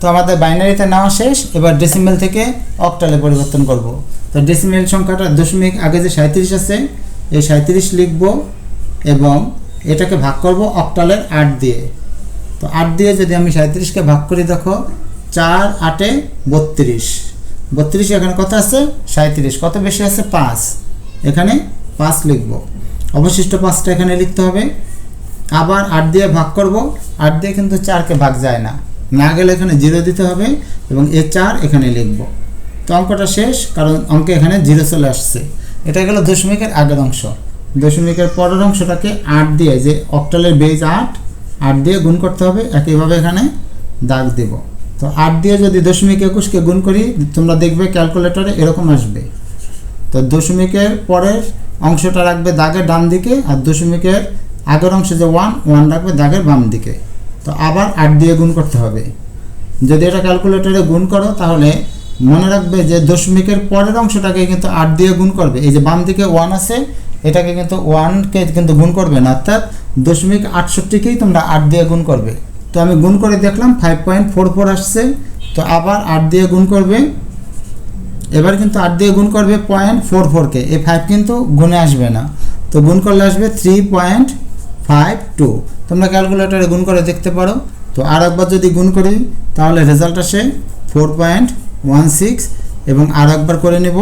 তো আমাদের বাইনারিতে নেওয়া শেষ, এবার ডেসিমেল থেকে অক্টালে পরিবর্তন করব। তো ডেসিমেল সংখ্যাটা দশমিক, আগে যে সাঁত্রিশ আছে, এই সাঁত্রিশ লিখব এবং এটাকে ভাগ করব অক্টালের আট দিয়ে। তো আট দিয়ে যদি আমি সাঁত্রিশকে ভাগ করি, দেখো, চার আটে বত্রিশ। বত্রিশ এখানে কত আছে? সাঁত্রিশ কত বেশি আছে? পাঁচ। এখানে পাঁচ লিখব। অবশিষ্ট পাঁচটা এখানে লিখতে হবে। আবার আট দিয়ে ভাগ করব। আট দিয়ে কিন্তু চারকে ভাগ যায় না। না গেলে এখানে জিরো দিতে হবে এবং এ চার এখানে লিখব। তো অঙ্কটা শেষ, কারণ অঙ্কে এখানে জিরো চলে আসছে। এটা গেল দশমিকের আগের অংশ। দশমিকের পরের অংশটাকে আট দিয়ে, যে অক্টালের বেজ আট আট দিয়ে গুণ করতে হবে, একইভাবে এখানে দাগ দেব। তো আট দিয়ে যদি দশমিক একুশকে গুণ করি, তোমরা দেখবে ক্যালকুলেটরে এরকম আসবে। তো দশমিকের পরের অংশটা রাখবে দাগের ডান দিকে, আর দশমিকের আগের অংশে যে ওয়ান ওয়ান রাখবে দাগের বাম দিকে। তো আবার আট দিয়ে গুণ করতে হবে। যদি এটা ক্যালকুলেটরে গুণ করো, তাহলে মনে রাখবে যে দশমিকের পরের অংশটাকে কিন্তু আট দিয়ে গুণ করবে। এই যে বাম দিকে ওয়ান আছে, এটাকে কিন্তু ওয়ানকে কিন্তু গুণ করবে না। অর্থাৎ দশমিক আটষট্টিকেই তোমরা আট দিয়ে গুণ করবে। তো আমি গুণ করে দেখলাম ফাইভ পয়েন্ট ফোর ফোর আসছে। তো আবার আট দিয়ে গুণ করবে। এবার কিন্তু আট দিয়ে গুণ করবে পয়েন্ট ফোর ফোরকে এই ফাইভ কিন্তু গুণে আসবে না। তো গুণ করলে আসবে থ্রি পয়েন্ট ফাইভ টু তোমরা ক্যালকুলেটরে গুণ করে দেখতে পারো। তো আর একবার যদি গুণ করি, তাহলে রেজাল্ট আসে ফোর পয়েন্ট ওয়ান সিক্স এবং আর একবার করে নেব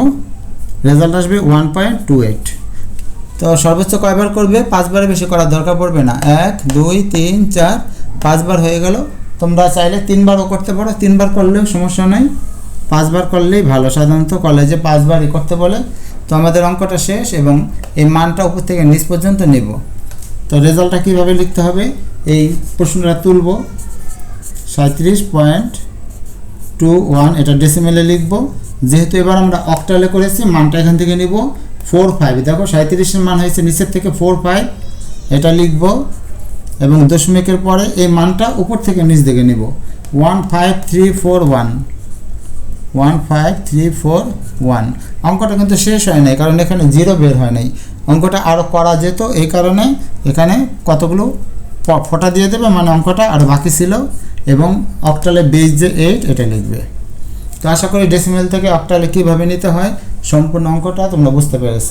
রেজাল্ট আসবে ওয়ান পয়েন্ট টু এইট তো সর্বোচ্চ কয়বার করবে? পাঁচবারের বেশি করার দরকার পড়বে না। এক, দুই, তিন, চার, পাঁচবার হয়ে গেল। তোমরা চাইলে তিনবারও করতে পারো। তিনবার করলেও সমস্যা নেই। পাঁচবার করলেই ভালো। সাধারণত কলেজে পাঁচবারই করতে বলে। তো আমাদের অঙ্কটা শেষ এবং এই মানটা উপর থেকে নিচ পর্যন্ত নেব। তো রেজাল্টটা কীভাবে লিখতে হবে? এই প্রশ্নটা তুলব। সাঁত্রিশ পয়েন্ট টু ওয়ান, এটা ডেসিমেলে লিখব। যেহেতু এবার আমরা অক্টালে করেছি, মানটা এখান থেকে নিব। ফোর ফাইভ দেখো সাঁত্রিশের মান হয়েছে নিচের থেকে ফোর ফাইভ এটা লিখব। এবং দশমিকের পরে এই মানটা উপর থেকে নিচ দিকে নিব। One five three four one one five three four one অঙ্কটা কিন্তু শেষ হয় নাই, কারণ এখানে জিরো বের হয় নাই। অঙ্কটা আরও করা যেত, এই কারণে এখানে কতগুলো ফোটা দিয়ে দেবে মানে অঙ্কটা আর বাকি ছিল এবং অক্টালে বেস যে এইট এটা লিখবে। তো আশা করি ডেসিমেল থেকে অক্টালে কীভাবে নিতে হয়, সম্পূর্ণ অঙ্কটা তোমরা বুঝতে পেরেছ।